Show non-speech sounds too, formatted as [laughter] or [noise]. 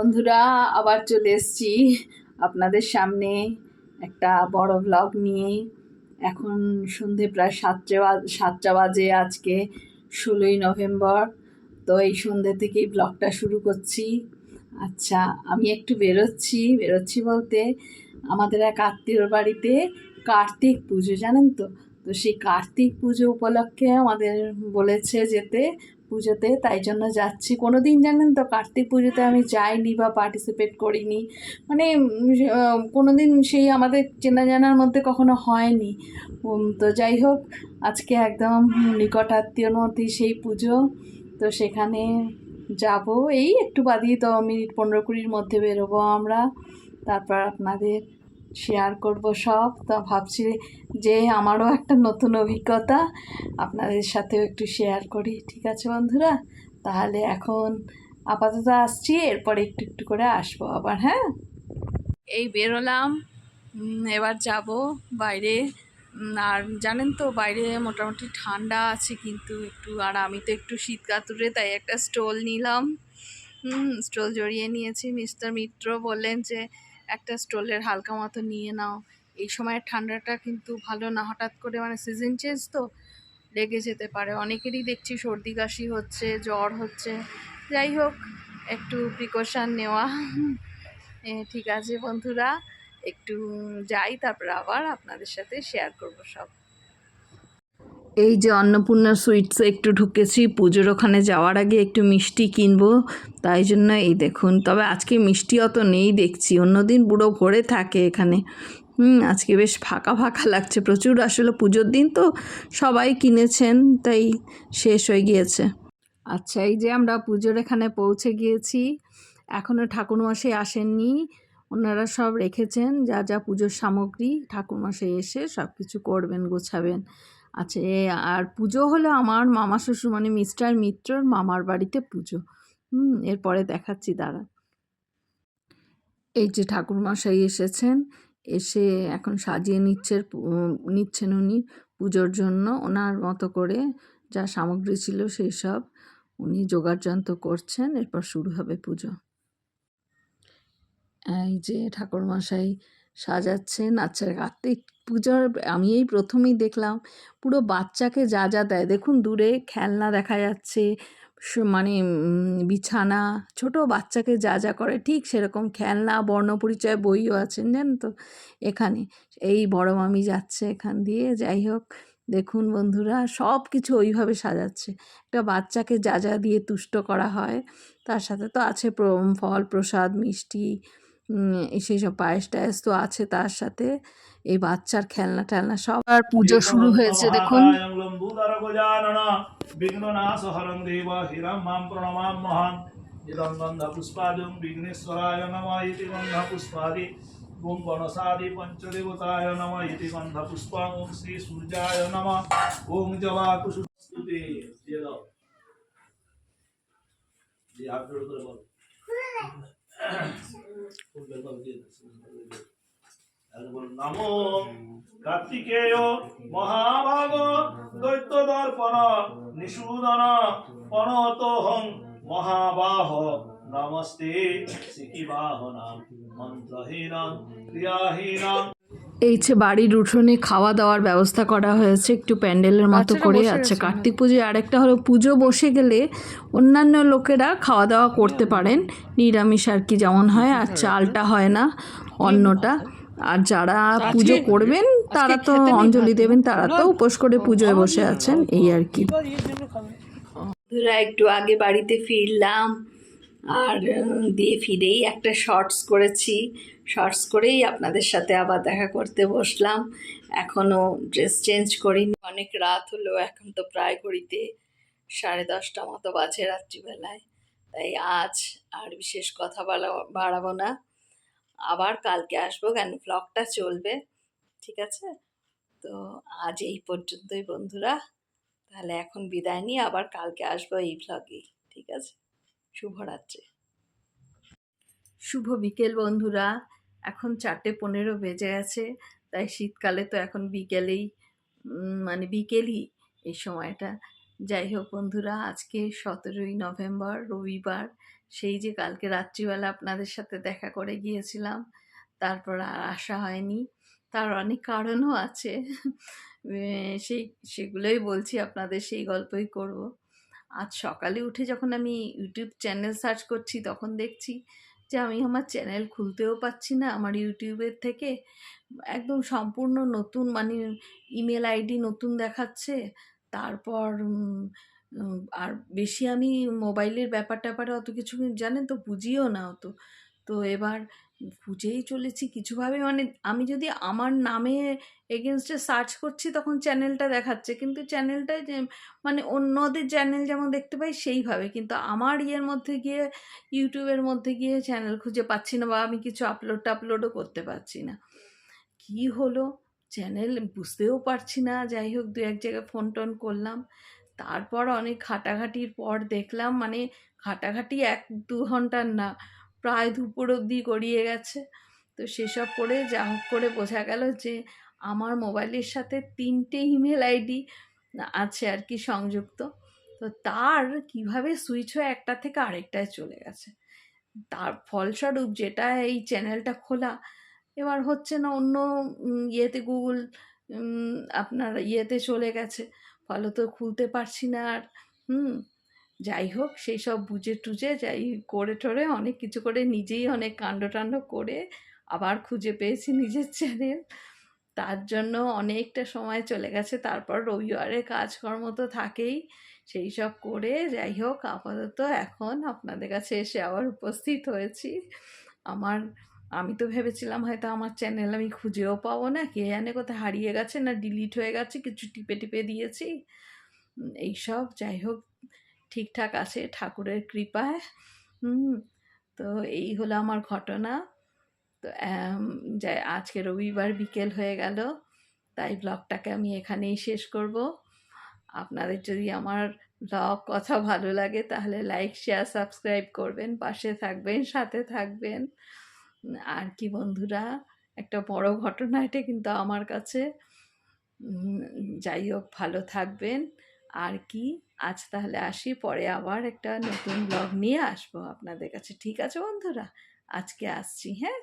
বন্ধুরা, আবার চলে এসেছি আপনাদের সামনে একটা বড় ব্লগ নিয়ে। এখন সন্ধে প্রায় সাতটা সাতটা বাজে আজকে, ষোলোই নভেম্বর। তো এই সন্ধে থেকেই ব্লগটা শুরু করছি। আচ্ছা আমি একটু বেরোচ্ছি। বেরোচ্ছি বলতে আমাদের এক আত্মীয়র বাড়িতে কার্তিক পুজো, জানেন তো? তো সেই কার্তিক পুজো উপলক্ষে আমাদের বলেছে যেতে পুজোতে, তাই জন্য যাচ্ছি। কোনো দিন জানেন তো, কার্তিক পুজোতে আমি যাইনি বা পার্টিসিপেট করিনি। মানে কোনো দিন সেই আমাদের চেনা জানার মধ্যে কখনো হয়নি। তো যাই হোক, আজকে একদম নিকটাত্মীয়র মধ্যেই সেই পুজো। তো সেখানে যাব। এই একটু বাদিয়ে তো মিনিট পনেরো কুড়ির মধ্যে বেরোবো আমরা। তারপর আপনাদের শেয়ার করব সব। তো ভাবছি যে আমারও একটা নতুন অভিজ্ঞতা আপনাদের সাথেও একটু শেয়ার করি। ঠিক আছে বন্ধুরা? তাহলে এখন আপাতত আসছি, এরপর একটু একটু করে আসব আবার হ্যাঁ? এই বেরোলাম এবার যাব বাইরে। আর জানেন তো বাইরে মোটামুটি ঠান্ডা আছে কিন্তু একটু, আর আমি তো একটু শীত কাতুরে, তাই একটা স্টোল নিলাম। স্টোল জড়িয়ে নিয়েছি। মিস্টার মিত্র বললেন যে একটা স্টোলের হালকা মতো নিয়ে নাও। এই সময়ের ঠান্ডাটা কিন্তু ভালো না। হঠাৎ করে মানে সিজন চেঞ্জ তো, লেগে যেতে পারে। অনেকেরই দেখছি সর্দি, কাশি হচ্ছে, জ্বর হচ্ছে। যাই হোক, একটু প্রিকশান নেওয়া। ঠিক আছে বন্ধুরা। একটু যাই, তারপর আবার আপনাদের সাথে শেয়ার করব সব। এই যে অন্নপূর্ণা সুইটসে একটু ঢুকেছি, পুজোর ওখানে যাওয়ার আগে একটু মিষ্টি কিনবো, তাই জন্য এই দেখুন। তবে আজকে মিষ্টি অত নেই দেখছি, অন্যদিন বুড়ো ভরে থাকে এখানে। হুম, আজকে বেশ ফাঁকা ফাঁকা লাগছে, প্রচুর আসলে পুজোর দিন তো সবাই কিনেছেন, তাই শেষ হয়ে গিয়েছে। আচ্ছা এই যে আমরা পুজোর এখানে পৌঁছে গিয়েছি এখনও ঠাকুরমশাই আসেননি, ওনারা সব রেখেছেন, যা যা পুজোর সামগ্রী, ঠাকুরমশাই এসে সব কিছু করবেন, গোছাবেন। এ আর পুজো হলো আমার মামা শ্বশুর মানে মিস্টার মিত্রর মামার বাড়িতে পুজো। হুম, এরপরে দেখাচ্ছি দাঁড়া এই যে ঠাকুরমশাই এসেছেন, এসে এখন সাজিয়ে নিচ্ছে নিচ্ছেন উনি পুজোর জন্য। ওনার মতো করে যা সামগ্রী ছিল সেই সব উনি যোগাড়যন্ত্র করছেন, এরপর শুরু হবে পুজো। এই যে ঠাকুরমশাই সাজাচ্ছেন আচ্ছা কার্তিক পুজোর আমি এই প্রথমেই দেখলাম পুরো বাচ্চাকে যা যা দেয়। দেখুন দূরে খেলনা দেখা যাচ্ছে মানে বিছানা, ছোট বাচ্চাকে যা যা করে, ঠিক সেরকম খেলনা, বর্ণপরিচয় বইও আছেন জানেন তো? এখানে, এই বড় মামি যাচ্ছে এখান দিয়ে, যাই হোক, দেখুন বন্ধুরা সব কিছু ওইভাবে সাজাচ্ছে। একটা বাচ্চাকে যা যা দিয়ে তুষ্ট করা হয়, তার সাথে তো আছে ফল, প্রসাদ, মিষ্টি সেই সব পায়েস টায়েস তো আছে তার সাথে। এই বাচ্চার খেলনা টেলনা সব আর পুজো শুরু হয়েছে দেখুন। ইদং গন্ধ পুষ্পাদং বিঘ্নেশ্বরায় নম ইতি গন্ধ পুষ্পাদি। গণসাদি পঞ্চদেবতায় নম ইতি গন্ধ পুষ্পং শ্রী সূর্যায় নম। জবা দিয়ে দাও। করে বল। [laughs] নমো কার্তিকেয় মহাভাগ দৈত্য দর্পণ নিষূদন পণতোহং মহাবাহ নমস্তে শিখিবাহনাম মন্ত্রহীনম ক্রিয়াহীনম। এই যে বাড়ির উঠোনে খাওয়া দাওয়ার ব্যবস্থা করা হয়েছে একটু প্যান্ডেলের মতো করে আচ্ছা কার্তিক পুজো আরেকটা হলো পুজো বসে গেলে অন্যান্য লোকেরা খাওয়া দাওয়া করতে পারেন। নিরামিষ আর কি যেমন হয় আর চালটা হয় না অন্নটা। আর যারা পুজো করবেন তারা তো অঞ্জলি দেবেন তারা তো উপোস করে পুজোয় বসে আছেন এই আর কি। বন্ধুরা একটু আগে বাড়িতে ফিরলাম আর দিয়ে ফিরেই একটা শর্টস করেছি। শর্টস করেই আপনাদের সাথে আবার দেখা করতে বসলাম। এখনও ড্রেস চেঞ্জ করিনি। অনেক রাত হলো এখন তো প্রায় ঘড়িতে সাড়ে দশটা মতো বাজে রাত্রিবেলায়। তাই আজ আর বিশেষ কথা বলা বাড়াবো না। আবার কালকে আসব কেন? ব্লগটা চলবে। ঠিক আছে? তো আজ এই পর্যন্তই বন্ধুরা। তাহলে এখন বিদায় নিয়ে আবার কালকে আসব এই ভ্লগেই ঠিক আছে? শুভরাত্রি। শুভ বিকেল বন্ধুরা। এখন চারটে পনেরো বেজে গেছে। তাই শীতকালে তো এখন বিকেলেই মানে বিকেলই এই সময়টা। যাই হোক বন্ধুরা, আজকে সতেরোই নভেম্বর, রবিবার, সেই যে কালকে রাত্রিবেলা আপনাদের সাথে দেখা করে গিয়েছিলাম, তারপর আর আসা হয়নি। তার অনেক কারণও আছে। সেই, সেগুলোই বলছি আপনাদের, সেই গল্পই করব। আজ সকালে উঠে যখন আমি ইউটিউব চ্যানেল সার্চ করছি, তখন দেখছি যে আমি আমার চ্যানেল খুলতেও পাচ্ছি না আমার ইউটিউবের থেকে। একদম সম্পূর্ণ নতুন মানে ইমেল আইডি নতুন দেখাচ্ছে। তারপর আর বেশি আমি মোবাইলের ব্যাপার ট্যাপারে অত কিছু জানেন তো, বুঝিও না অত। তো এবার বুঝেই চলেছি কিছুভাবে মানে আমি যদি আমার নামে এগেনস্টে সার্চ করছি তখন চ্যানেলটা দেখাচ্ছে। কিন্তু চ্যানেলটা মানে অন্যদের চ্যানেল যেমন দেখতে পাই সেইভাবে। কিন্তু আমার ইয়ের মধ্যে গিয়ে, ইউটিউবের মধ্যে গিয়ে চ্যানেল খুঁজে পাচ্ছি না বা আমি কিছু আপলোড টাপলোডও করতে পারছি না। কি হলো? চ্যানেল বুঝতেও পারছি না। যাই হোক দু এক জায়গায় ফোন টোন করলাম। তারপর অনেক ঘাটাঘাটির পর দেখলাম মানে ঘাটাঘাটি এক দু ঘণ্টার না, প্রায় দুপুর অবধি গড়িয়ে গেছে। তো সেসব করে যা হোক করে বোঝা গেল যে, আমার মোবাইলের সাথে তিনটে ইমেল আইডি আছে আর কি সংযুক্ত। তো তার কীভাবে সুইচ হয়ে একটা থেকে আরেকটায় চলে গেছে। তার ফলস্বরূপ যেটা এই চ্যানেলটা খোলা এবার হচ্ছে না অন্য ইয়েতে গুগল আপনার ইয়েতে চলে গেছে। ফলে তো খুলতে পারছি না আর, হুম, যাই হোক সেই সব বুঝে টুজে যাই করে টরে অনেক কিছু করে নিজেই অনেক কাণ্ড টাণ্ড করে আবার খুঁজে পেয়েছি নিজের চ্যানেল তার জন্য অনেকটা সময় চলে গেছে, তারপর রবিবারে কাজকর্ম তো থাকেই। সেই সব করে যাই হোক, আপাতত এখন আপনাদের কাছে এসে আবার উপস্থিত হয়েছি। আমার আমি তো ভেবেছিলাম হয়তো আমার চ্যানেল আমি খুঁজেও পাবো না, কে জানে কোথায় হারিয়ে গেছে না ডিলিট হয়ে গেছে, কিছু টিপে টিপে দিয়েছি। এইসব, যাই হোক, ঠিকঠাক আছে, ঠাকুরের কৃপায়। হুম, তো এই হলো আমার ঘটনা। তো যাই, আজকে রবিবার বিকেল হয়ে গেল, তাই ব্লগটাকে আমি এখানেই শেষ করব। আপনাদের যদি আমার ব্লগ কথা ভালো লাগে, তাহলে লাইক শেয়ার সাবস্ক্রাইব করবেন, পাশে থাকবেন, সাথে থাকবেন। আর কি বন্ধুরা, একটা বড় ঘটনা এটা কিন্তু আমার কাছে। যাই হোক, ভালো থাকবেন। আর কি, আজ তাহলে আসি, পরে আবার একটা নতুন ব্লগ নিয়ে আসব আপনাদের কাছে। ঠিক আছে বন্ধুরা? আজকে আসছি হ্যাঁ?